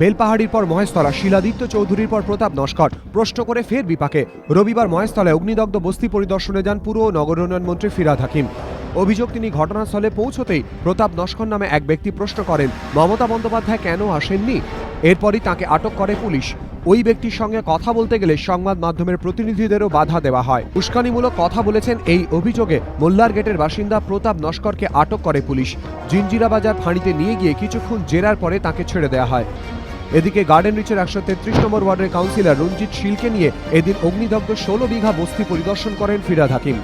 বেলপাহাড়ির পর মহেশতলা, শিলাদিত্য চৌধুরীর পর প্রতাপ নস্কর। প্রশ্ন করে ফের বিপাকে। রবিবার মহেশতলায় অগ্নিদগ্ধ বস্তি পরিদর্শনে যান পুর ও নগর উন্নয়ন মন্ত্রী ফিরাদ হাকিম। অভিযোগ, তিনি ঘটনাস্থলে পৌঁছতেই প্রতাপ নস্কর নামে এক ব্যক্তি প্রশ্ন করেন, মমতা বন্দ্যোপাধ্যায় কেন আসেননি? এরপরই তাকে আটক করে পুলিশ। ওই ব্যক্তির সঙ্গে কথা বলতে গেলে সংবাদ মাধ্যমের প্রতিনিধিদেরও বাধা দেওয়া হয়। উস্কানিমূলক কথা বলেছেন এই অভিযোগে মোল্লার গেটের বাসিন্দা প্রতাপ নস্করকে আটক করে পুলিশ। জিঞ্জিরা বাজার ফাঁড়িতে নিয়ে গিয়ে কিছুক্ষণ জেরার পরে তাকে ছেড়ে দেওয়া হয়। এদিকে গার্ডেন রিচের একশো তেত্রিশ নম্বর ওয়ার্ডের কাউন্সিলর রঞ্জিত শীলকে নিয়ে এদিন অগ্নিদগ্ধ ষোলো বিঘা বস্তি পরিদর্শন করেন ফিরাদ হাকিম।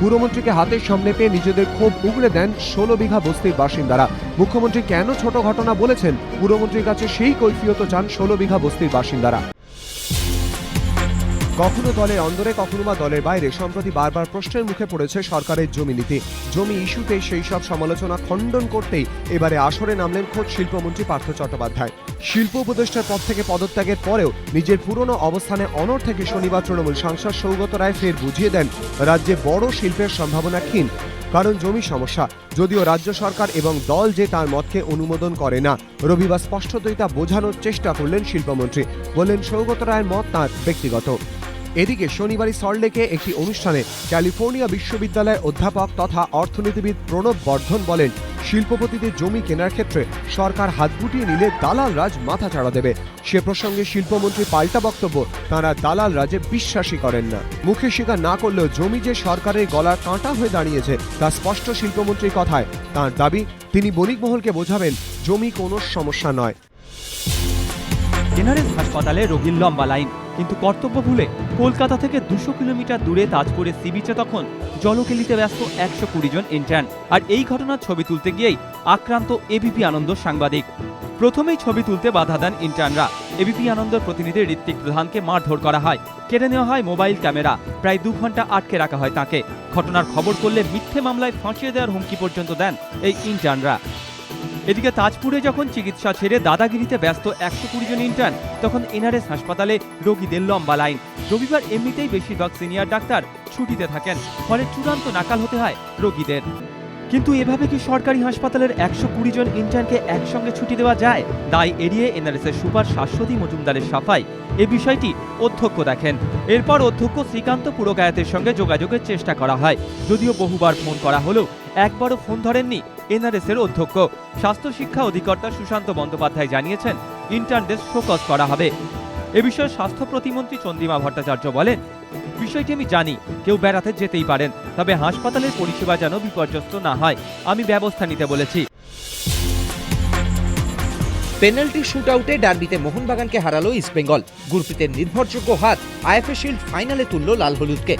পুরমন্ত্রীকে হাতের সামনে পেয়ে নিজেদের ক্ষোভ উগড়ে দেন ষোলো বিঘা বস্তির বাসিন্দারা। মুখ্যমন্ত্রী কেন ছোট ঘটনা বলেছেন? পুরমন্ত্রীর কাছে সেই কৈফিয়ত চান ষোলো বিঘা বস্তির বাসিন্দারা। কখনো দলের অন্দরে, কখনো বা দলের বাইরে সম্প্রতি বারবার প্রশ্নের মুখে পড়েছে সরকারের জমি নীতি। জমি ইস্যুতে সেই সব সমালোচনা খণ্ডন করতেই এবারে আসরে নামলেন খোদ শিল্পমন্ত্রী পার্থ চট্টোপাধ্যায়। শিল্প উপদেষ্টার পদ থেকে পদত্যাগের পরেও নিজের পুরনো অবস্থানে অনর থেকে শনিবার তৃণমূল সাংসদ সৌগত রায় ফের বুঝিয়ে দেন, রাজ্যে বড় শিল্পের সম্ভাবনা ক্ষীণ, কারণ জমি সমস্যা। যদিও রাজ্য সরকার এবং দল যে তার মতকে অনুমোদন করে না, রবিবার স্পষ্টতই তা বোঝানোর চেষ্টা করলেন শিল্পমন্ত্রী। বললেন, সৌগত রায়ের মত তাঁর ব্যক্তিগত। এদিকে শনিবারই সল্টলেকে একটি অনুষ্ঠানে ক্যালিফোর্নিয়া বিশ্ববিদ্যালয়ের অধ্যাপক তথা অর্থনীতিবিদ প্রণব বর্ধন বলেন, শিল্পপতিদের জমি কেনার ক্ষেত্রে সরকার হাত গুটিয়ে নিলে দালাল রাজ মাথা চাড়া দেবে। সে প্রসঙ্গে শিল্পমন্ত্রী পাল্টা বক্তব্য, তাঁরা দালাল রাজে বিশ্বাসই করেন না। মুখে স্বীকার না করলেও জমি যে সরকারের গলার কাঁটা হয়ে দাঁড়িয়েছে, তা স্পষ্ট শিল্পমন্ত্রীর কথায়। তার দাবি, তিনি বণিক মহলকে বোঝাবেন, জমি কোনো সমস্যা নয়। এনআরএস হাসপাতালে রোগীর লম্বা লাইন। কিন্তু কর্তব্য ভুলে কলকাতা থেকে দুশো কিলোমিটার দূরে তাজপুরে সি বিচে তখন জলকেলিতে ব্যস্ত একশো কুড়ি জন ইন্টার্ন আর এই ঘটনার ছবি তুলতে গিয়েই আক্রান্ত এবিপি আনন্দ সাংবাদিক। প্রথমেই ছবি তুলতে বাধা দেন ইন্টার্নরা এবিপি আনন্দর প্রতিনিধি ঋত্বিক প্রধানকে মারধর করা হয়। কেড়ে নেওয়া হয় মোবাইল ক্যামেরা। প্রায় দু ঘণ্টা আটকে রাখা হয় তাকে। ঘটনার খবর করলে মিথ্যে মামলায় ফাঁসিয়ে দেওয়ার হুমকি পর্যন্ত দেন এই ইন্টার্নরা এদিকে তাজপুরে যখন চিকিৎসা ছেড়ে দাদাগিরিতে ব্যস্ত একশো কুড়ি জন ইন্টার্ন তখন এনআরএস হাসপাতালে রোগীদের লম্বা লাইন। রবিবার এমনিতেই বেশিরভাগ সিনিয়র ডাক্তার ছুটিতে থাকেন, ফলে চূড়ান্ত নাকাল হতে হয় রোগীদের। কিন্তু এভাবে কি সরকারি হাসপাতালের একশো কুড়ি জন ইন্টার্নকে একসঙ্গে ছুটি দেওয়া যায়? দায় এড়িয়ে এনআরএস এর সুপার শাশ্বতী মজুমদারের সাফাই। এ বিষয়টি অধ্যক্ষ দেখেন। এরপর অধ্যক্ষ শ্রীকান্ত পুরকায়াতের সঙ্গে যোগাযোগের চেষ্টা করা হয়। যদিও বহুবার ফোন করা হলেও একবারও ফোন ধরেননি এনআরএস এর অধ্যক্ষ। স্বাস্থ্য শিক্ষা অধিকর্তা সুশান্ত বন্দ্যোপাধ্যায় জানিয়েছেন ইন্টার্নদের শোকজ করা হবে। এ বিষয়ে স্বাস্থ্য প্রতিমন্ত্রী চন্দ্রিমা ভট্টাচার্য বলেন, বিষয়টি আমি জানি, কেউ বেড়াতে যেতেই পারেন, তবে হাসপাতালের পরিষেবা যেন বিপর্যস্ত না হয়, আমি ব্যবস্থা নিতে বলেছি। পেনাল্টি শুট আউটে ডার্বিতে মোহনবাগানকে হারালো ইস্টবেঙ্গল গুরপ্রীতের নির্ভরযোগ্য হাত আইএফএ শিল্ড ফাইনালে তুলল লাল হলুদকে।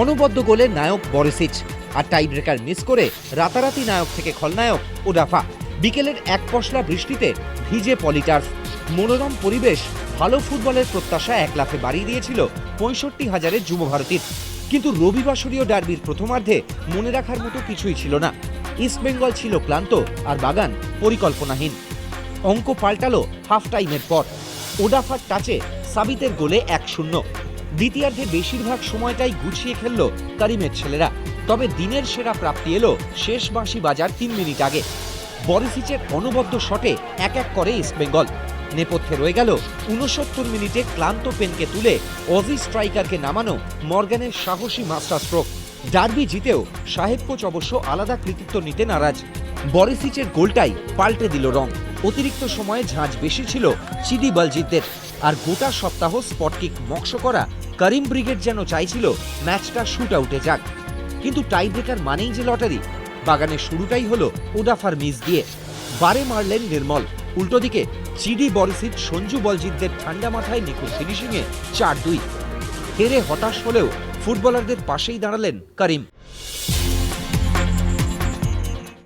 অনবদ্য গোলে নায়ক বরিসিচ। আর টাই ব্রেকার মিস করে রাতারাতি নায়ক থেকে খলনায়ক ওডাফা। বিকেলের এক পশলা বৃষ্টিতে ভিজে পলিটার্ফ। মনোরম পরিবেশ, ভালো ফুটবলের প্রত্যাশা এক লাফে বাড়িয়ে দিয়েছিল পঁয়ষট্টি হাজারের যুব ভারতীর। কিন্তু রবিবাসরীয় ডার্বির প্রথমার্ধে মনে রাখার মতো কিছুই ছিল না। ইস্টবেঙ্গল ছিল ক্লান্ত আর বাগান পরিকল্পনাহীন। অঙ্ক পাল্টালো হাফ টাইমের পর। ওডাফার টাচে সাবিতের গোলে এক শূন্য। দ্বিতীয়ার্ধে বেশিরভাগ সময়টাই গুছিয়ে খেললো করিমের ছেলেরা। তবে দিনের সেরা প্রাপ্তি এলো শেষ বাঁশি বাজার তিন মিনিট আগে। বরিসিচের অনবদ্য শটে এক এক করে ইস্টবেঙ্গল নেপথ্যে রয়ে গেল উনসত্তর মিনিটে ক্লান্ত পেনকে তুলে অজি স্ট্রাইকারকে নামানো মর্গানের সাহসী মাস্টার স্ট্রোক। ডার্বি জিতেও সাহেব কোচ অবশ্য আলাদা কৃতিত্ব নিতে নারাজ। বরিসিচের গোলটাই পাল্টে দিল রং। অতিরিক্ত সময়ে ঝাঁঝ বেশি ছিল চিদি বলজিতদের। আর গোটা সপ্তাহ স্পটকিক মক্স করা করিম ব্রিগেড যেন চাইছিল ম্যাচটা শুট আউটে যাক। কিন্তু টাই ব্রেকার মানেই যে লটারি বাগানের শুরুটাই হলো ওডাফার মিস দিয়ে। বারে মারলেন নির্মল, উল্টো দিকে চিডি বরিসিট সঞ্জু বলজিতদের ঠান্ডা মাথায় নিখুঁত ফিনিশিংয়ে চার দুই। হেরে হতাশ হলেও ফুটবলারদের পাশেই দাঁড়ালেন করিম।